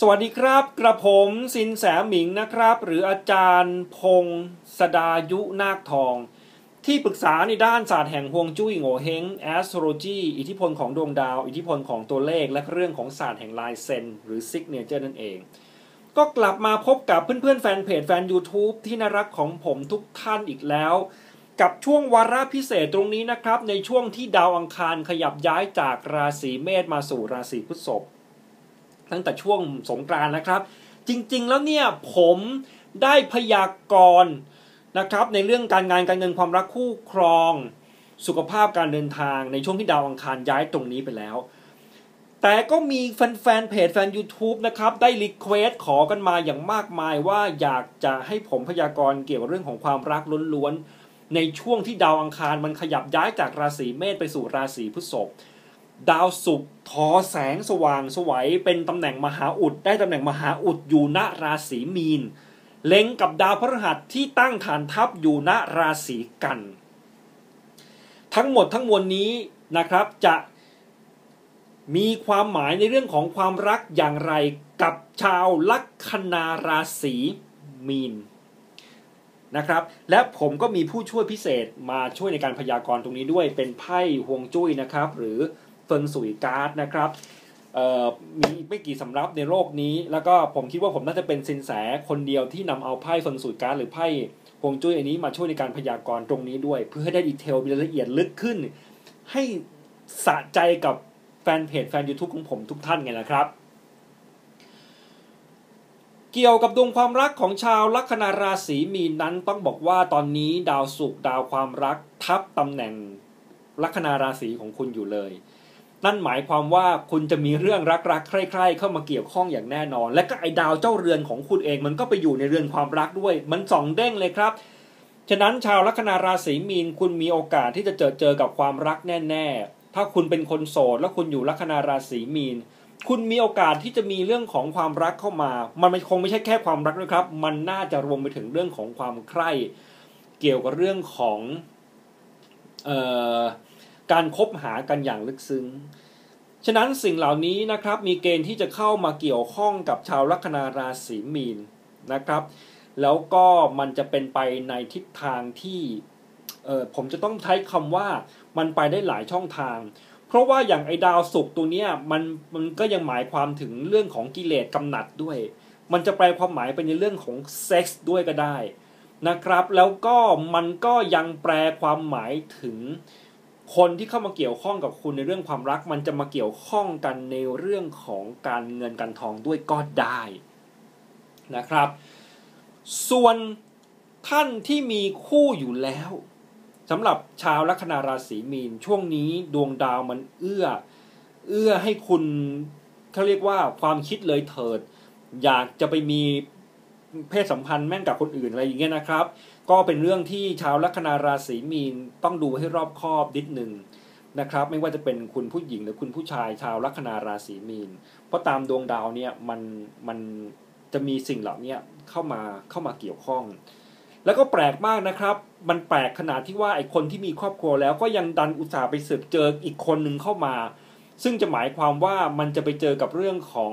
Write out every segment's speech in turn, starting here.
สวัสดีครับ กระผมสินแสหมิงนะครับ หรืออาจารย์พงศดายุนาคทอง ที่ปรึกษาในด้านศาสตร์แห่งฮวงจุ้ยโงเฮงแอสโทรจีอิทธิพลของดวงดาว อิทธิพลของตัวเลข และเรื่องของศาสตร์แห่งลายเซนหรือซิกเนเจอร์นั่นเอง ก็กลับมาพบกับเพื่อนๆ แฟนเพจแฟน YouTube ที่น่ารักของผมทุกท่านอีกแล้ว กับช่วงวาระพิเศษตรงนี้นะครับ ในช่วงที่ดาวอังคารขยับย้ายจากราศีเมษมาสู่ราศีพฤษภ ตั้งแต่ช่วงสงกรานนะครับ จริงๆแล้วเนี่ยผมได้พยากรณ์นะครับ ในเรื่องการงานการเงินความรักคู่ครอง สุขภาพการเดินทางในช่วงที่ดาวอังคารย้ายตรงนี้ไปแล้ว แต่ก็มีแฟนๆเพจแฟน YouTube นะครับ ได้รีเควสขอกันมาอย่างมากมายว่าอยากจะให้ผมพยากรณ์เกี่ยวกับเรื่องของความรักล้วนๆในช่วงที่ดาวอังคารมันขยับย้ายจากราศีเมษไปสู่ราศีพฤษภ ดาวศุกร์ทอแสงสว่างสวัยเป็นตำแหน่งมหาอุด ได้ตำแหน่งมหาอุดอยู่ณราศีมีน เล็งกับดาวพฤหัสที่ตั้งฐานทัพอยู่ณราศีกัน ทั้งหมดทั้งมวลนี้นะครับจะมีความหมายในเรื่องของความรักอย่างไรกับชาวลัคนาราศีมีนนะครับ และผมก็มีผู้ช่วยพิเศษมาช่วยในการพยากรณ์ตรงนี้ด้วยเป็นไพ่ฮวงจุ้ยนะครับ หรือ เฟิงสุยการ์ดนะครับมีไม่กี่สำรับในโลกนี้ แล้วก็ผมคิดว่าผมน่าจะเป็นสินแสคนเดียวที่นำเอาไพ่เฟิงสุยการ์ดหรือไพ่ฮวงจุ้ยอันนี้มาช่วยในการพยากรณ์ตรงนี้ด้วย เพื่อให้ได้ดีเทลมีรายละเอียดลึกขึ้น ให้สะใจกับแฟนเพจแฟน YouTube ของผมทุกท่านไงนะครับ เกี่ยวกับดวงความรักของชาวลัคนาราศีมีนนั้นต้องบอกว่าตอนนี้ดาวศุกดาวความรักทับตำแหน่งลัคนาราศีของคุณอยู่เลย นั่นหมายความว่าคุณจะมีเรื่องรักๆใคร่ๆเข้ามาเกี่ยวข้องอย่างแน่นอน และก็ไอ้ดาวเจ้าเรือนของคุณเอง มันก็ไปอยู่ในเรือนความรักด้วย มันสองเด้งเลยครับ ฉะนั้นชาวลัคนาราศีมีนคุณมีโอกาสที่จะเจอเจอกับความรักแน่ๆ ถ้าคุณเป็นคนโสดแล้วคุณอยู่ลัคนาราศีมีน คุณมีโอกาสที่จะมีเรื่องของความรักเข้ามา มันคงไม่ใช่แค่ความรักนะครับ มันน่าจะรวมไปถึงเรื่องของความใคร่ เกี่ยวกับเรื่องของเอ่อ การคบหากันอย่างลึกซึ้ง ฉะนั้นสิ่งเหล่านี้นะครับมีเกณฑ์ที่จะเข้ามาเกี่ยวข้องกับชาวลัคนาราศีมีนนะครับ แล้วก็มันจะเป็นไปในทิศทางที่เออผมจะต้องใช้คำว่ามันไปได้หลายช่องทาง เพราะว่าอย่างไอ้ดาวศุกร์ตัวเนี้ยมันมันก็ยังหมายความถึงเรื่องของกิเลสกำหนัดด้วย มันจะแปลความหมายเป็นในเรื่องของเซ็กส์ด้วยก็ได้นะครับ แล้วก็มันก็ยังแปลความหมายถึง คนที่เข้ามาเกี่ยวข้องกับคุณในเรื่องความรัก มันจะมาเกี่ยวข้องกันในเรื่องของการเงินการทองด้วยก็ได้นะครับ ส่วนท่านที่มีคู่อยู่แล้วสำหรับชาวลัคนาราศีมีนช่วงนี้ดวงดาวมันเอื้อ เอื้อให้คุณเขาเรียกว่าความคิดเลยเถิด อยากจะไปมี เพศสัมพันธ์แม่งกับคนอื่นอะไรอย่างเงี้ยนะครับ ก็เป็นเรื่องที่ชาวลัคนาราศีมีนต้องดูให้รอบคอบนิดหนึ่งนะครับ ไม่ว่าจะเป็นคุณผู้หญิงหรือคุณผู้ชายชาวลัคนาราศีมีน เพราะตามดวงดาวเนี่ยมันมันจะมีสิ่งเหล่านี้เข้ามาเข้ามาเกี่ยวข้อง แล้วก็แปลกมากนะครับ มันแปลกขนาดที่ว่าไอ้คนที่มีครอบครัวแล้วก็ยังดันอุตส่าห์ไปสืบเจออีกคนหนึ่งเข้ามา ซึ่งจะหมายความว่ามันจะไปเจอกับเรื่องของ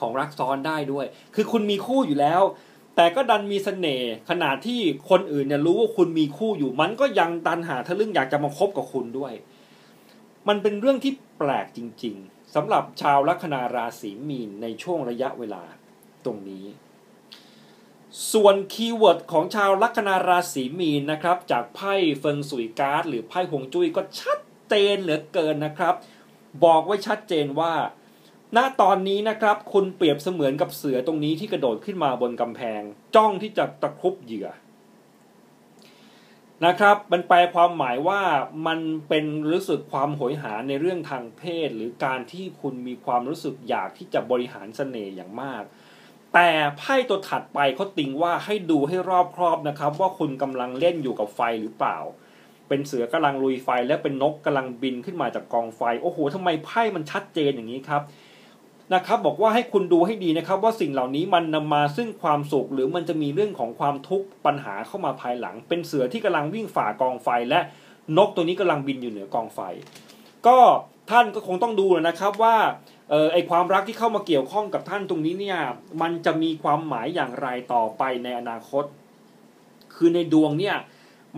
ของรักซ้อนได้ด้วย คือคุณมีคู่อยู่แล้ว แต่ก็ดันมีสเสน่ห์ขนาดที่คนอื่นเนี่ยรู้ว่าคุณมีคู่อยู่ มันก็ยังดันหาทะลึ่งอยากจะมาคบกับคุณด้วย มันเป็นเรื่องที่แปลกจริง ๆสำหรับชาวลัคนาราศีมีนในช่วงระยะเวลาตรงนี้ ส่วนคีย์เวิร์ดของชาวลัคนาราศีมีนนะครับ จากไพ่เฟิงสุยการ์ดหรือไพ่หงจุ้ยก็ชัดเจนเหลือเกินนะครับ บอกไว้ชัดเจนว่า ณตอนนี้นะครับคุณเปรียบเสมือนกับเสือตรงนี้ที่กระโดดขึ้นมาบนกำแพง จ้องที่จะตะครุบเหยื่อนะครับมันแปลความหมายว่ามันเป็นรู้สึกความโหยหาในเรื่องทางเพศ หรือการที่คุณมีความรู้สึกอยากที่จะบริหารเสน่ห์อย่างมาก แต่ไพ่ตัวถัดไปเขาติงว่าให้ดูให้รอบครอบนะครับ ว่าคุณกำลังเล่นอยู่กับไฟหรือเปล่า เป็นเสือกำลังลุยไฟและเป็นนกกำลังบินขึ้นมาจากกองไฟ โอ้โหทำไมไพ่มันชัดเจนอย่างนี้ครับ นะครับบอกว่าให้คุณดูให้ดีนะครับ ว่าสิ่งเหล่านี้มันนำมาซึ่งความสุข หรือมันจะมีเรื่องของความทุกข์ปัญหาเข้ามาภายหลัง เป็นเสือที่กำลังวิ่งฝ่ากองไฟ และนกตัวนี้กำลังบินอยู่เหนือกองไฟ ก็ท่านก็คงต้องดูนะครับว่าออไอความรักที่เข้ามาเกี่ยวข้องกับท่านตรงนี้เนี่ยมันจะมีความหมายอย่างไรต่อไปในอนาคต คือในดวงเนี่ย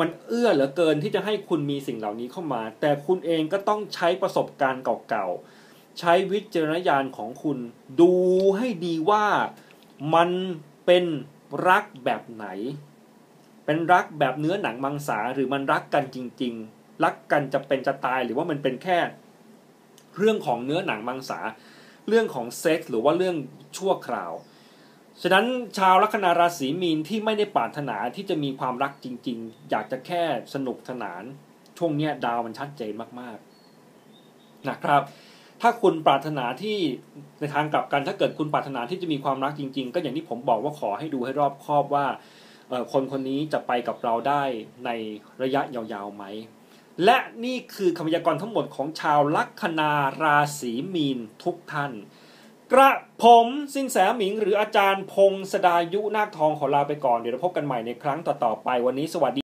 มันเอื้อเหลือเกินที่จะให้คุณมีสิ่งเหล่านี้เข้ามา แต่คุณเองก็ต้องใช้ประสบการณ์เก่าๆ ใช้วิจารณญาณของคุณ ดูให้ดีว่ามันเป็นรักแบบไหน เป็นรักแบบเนื้อหนังมังสาหรือมันรักกันจริง ๆ รักกันจะเป็นจะตายหรือว่ามันเป็นแค่ เรื่องของเนื้อหนังมังสา เรื่องของเซ็กส์หรือว่าเรื่องชั่วคราวฉะนั้นชาวลัคนาราศีมีนที่ไม่ได้ปรารถนาที่จะมีความรักจริง ๆ อยากจะแค่สนุกสนาน ช่วงเนี้ยดาวมันชัดเจนมากๆนะครับ ถ้าคุณปรารถนาที่ในทางกลับกันถ้าเกิดคุณปรารถนาที่จะมีความรักจริง ๆ ก็อย่างที่ผมบอกว่าขอให้ดูให้รอบคอบว่าคนคนนี้จะไปกับเราได้ในระยะยาวๆไหม และนี่คือคำพยากรณ์ทั้งหมดของชาวลัคนาราศีมีนทุกท่าน กระผมสินแสหมิงหรืออาจารย์พงศดายุนาคทองขอลาไปก่อน เดี๋ยวพบกันใหม่ในครั้งต่อๆไปวันนี้สวัสดี